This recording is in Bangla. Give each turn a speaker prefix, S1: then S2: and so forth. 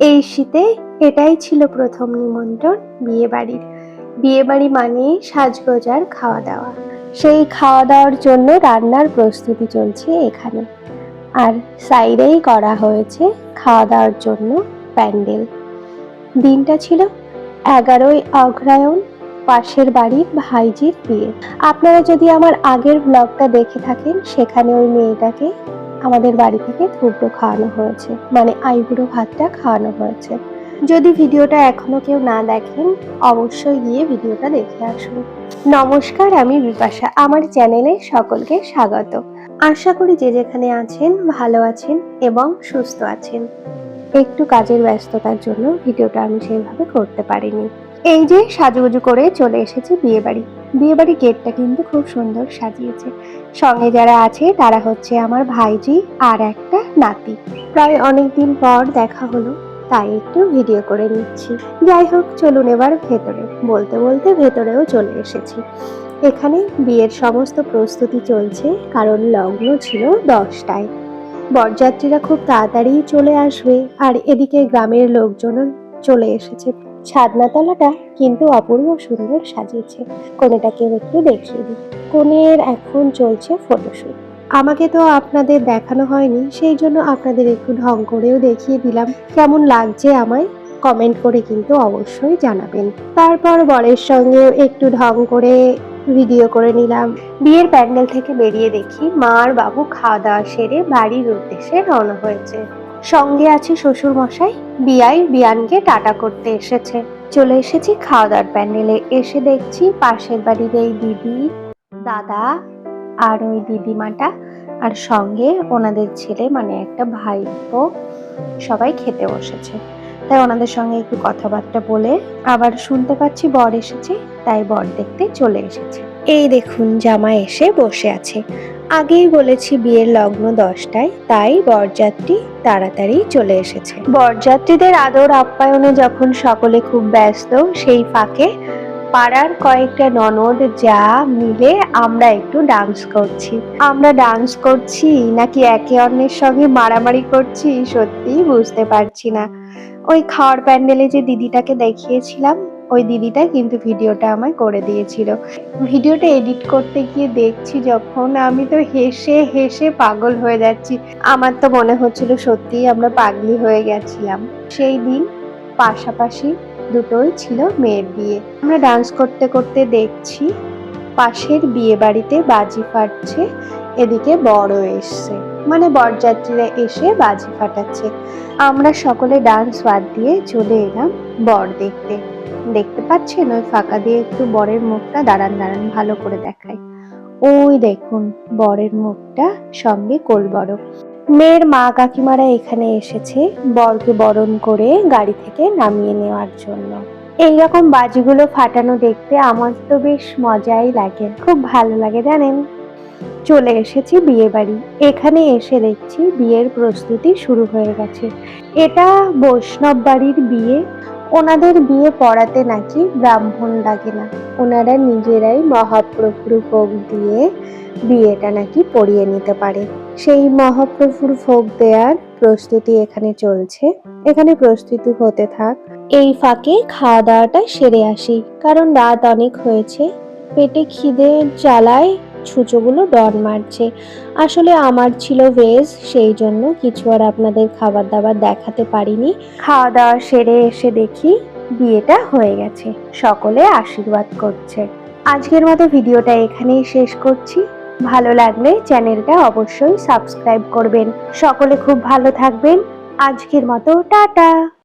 S1: এই শীতে এটাই ছিল প্রথম নিমন্ত্রণ বিয়ে বাড়ির বিয়ে বাড়ি মানে সাজগোজার খাওয়া দাওয়া সেই খাওয়া দাওয়ার জন্য রান্নার প্রস্তুতি চলছে এখানে। আর সাইডেই করা হয়েছে খাওয়া দাওয়ার জন্য প্যান্ডেল। দিনটা ছিল এগারোই অগ্রায়ণ, পাশের বাড়ির ভাইজির বিয়ে। আপনারা যদি আমার আগের ব্লগটা দেখে থাকেন, সেখানে ওই মেয়েটাকে আমাদের বাড়ি থেকে থুবড়ো খাওয়ানো হয়েছে। মানে আইবুড়ো ভাতটা খাওয়ানো হয়েছে। যদি ভিডিওটা এখনও কেউ না দেখেন, অবশ্যই গিয়ে ভিডিওটা দেখে আসুন। নমস্কার, আমি বিপাশা। আমার চ্যানেলে সকলকে স্বাগত। আশা করি যে যেখানে আছেন, ভালো আছেন এবং সুস্থ আছেন। একটু কাজের ব্যস্ততার জন্য ভিডিওটা আমি সেইভাবে করতে পারিনি। এই যে সাজুগুজু করে চলে এসেছি বিয়ে বাড়ি বিয়ে বাড়ি গেটটা কিন্তু খুব সুন্দর সাজিয়েছে। সঙ্গে যারা আছে, তারা হচ্ছে আমার ভাইজি আর একটা নাতি। প্রায় অনেকদিন পর দেখা হলো, তাই একটু ভিডিও করে নিচ্ছি। যাই হোক, চলুন এবার ভেতরে। বলতে বলতে ভেতরেও চলে এসেছি। এখানে বিয়ের সমস্ত প্রস্তুতি চলছে, কারণ লগ্ন ছিল দশটায়। বরযাত্রীরা খুব তাড়াতাড়ি চলে আসবে, আর এদিকে গ্রামের লোকজনও চলে এসেছে। ছাদনাতলাটা কিন্তু অপূর্ব সুন্দর সাজিয়েছে। কোনেটাকেও একটু দেখিয়ে দিই। কোণের এখন চলছে ফটোশুট আমাকে তো আপনাদের দেখানো হয়নি, সেই জন্য আপনাদের একটু ঢং করেও দেখিয়ে দিলাম। কেমন লাগছে আমায়? কমেন্ট করে কিন্তু অবশ্যই জানাবেন। তারপর বরের সঙ্গে একটু ঢং করে ভিডিও করে নিলাম। বিয়ের প্যান্ডেল থেকে বেরিয়ে দেখি মা আর বাবু খাওয়া দাওয়া সেরে বাড়ির উদ্দেশ্যে রওনা হয়েছে। সঙ্গে আছে শ্বশুর মশাই বিয়াই বিয়ানকে টাটা করতে এসেছে। চলে এসেছি খাওয়া দাওয়ার প্যান্ডেলে। এসে দেখছি পাশের বাড়ির এই দিদি, দাদা আর ওই দিদিমাটা আর সঙ্গে ওনাদের ছেলে মানে একটা ভাইপো, সবাই খেতে বসেছে। তাই ওনাদের সঙ্গে একটু কথাবার্তা বলে আবার শুনতে পাচ্ছি বর এসেছে, তাই বর দেখতে চলে এসেছে। এই দেখুন জামা এসে বসে আছে। আগেই বলেছি বিয়ের লগ্ন দশটায়, তাই বরযাত্রী তাড়াতাড়ি চলে এসেছে। বরযাত্রীদের আদর আপ্যায়নে যখন সকলে খুব ব্যস্ত, সেই ফাঁকে পাড়ার কয়েকটা ননদ যা মিলে আমরা একটু ডান্স করছি। আমরা ডান্স করছি, নাকি একে অন্যের সঙ্গে মারামারি করছি সত্যি বুঝতে পারছি না। ওই খাওয়ার প্যান্ডেলে যে দিদিটাকে দেখিয়েছিলাম ওই দিদিটা কিন্তু ভিডিওটা আমায় করে দিয়েছিল। ভিডিওটা এডিট করতে গিয়ে দেখছি যখন আমি তো হেসে হেসে পাগল হয়ে যাচ্ছি। আমার তো মনে হচ্ছিল সত্যিই আমরা পাগলি হয়ে গেছিলাম। সেই দিন পাশাপাশি দুটোই ছিল মেয়ের বিয়ে। আমরা ডান্স করতে করতে দেখছি পাশের বিয়ে বাড়িতে বাজি ফাটছে, এদিকে বড় এসছে। মানে বরযাত্রীরা এসে বাজি ফাটাচ্ছে। আমরা সকলে ডান্স বাদ দিয়ে চলে এলাম। বর দেখতে। দেখতে পাচ্ছেন ওই ফাঁকা দিয়ে একটু বরের মুখটা দাঁড়ান দাঁড়ান, ভালো করে দেখায়। ওই দেখুন, বরের মুখটা সঙ্গে কোল বড় মেয়ের মা কাকিমারা এখানে এসেছে বরকে বরণ করে গাড়ি থেকে নামিয়ে নেওয়ার জন্য। এই রকম বাজিগুলো ফাটানো দেখতে আমার তো বেশ মজাই লাগে, খুব ভালো লাগে, জানেন? চলে এসেছি বিয়ে বাড়ি এখানে এসে দেখছি বিয়ের প্রস্তুতি শুরু হয়ে গেছে। এটা বৈষ্ণব বাড়ির বিয়ে। ওনাদের বিয়ে পড়াতে নাকি ব্রাহ্মণ লাগে না। ওনারা নিজেরাই মহাপ্রভুর ভোগ দিয়ে বিয়েটা নাকি পড়িয়ে নিতে পারে। সেই মহাপ্রভুর ভোগ দেওয়ার প্রস্তুতি এখানে চলছে। এখানে প্রস্তুতি হতে থাক। এই ফাঁকে খাওয়া দাওয়াটা সেরে আসি, কারণ রাত অনেক হয়েছে। পেটে খিদে জ্বালায় ছুঁচোগুলো ডন মারছে। আসলে আমার ছিল ভেজ, সেই জন্য কিছু আর আপনাদের খাবার দাবার দেখাতে পারিনি। খাওয়া দাওয়া সেরে এসে দেখি বিয়েটা হয়ে গেছে। সকলে আশীর্বাদ করছে। আজকের মতো ভিডিওটা এখানেই শেষ করছি। ভালো লাগলে চ্যানেলটা অবশ্যই সাবস্ক্রাইব করবেন। সকলে খুব ভালো থাকবেন। আজকের মতো টাটা!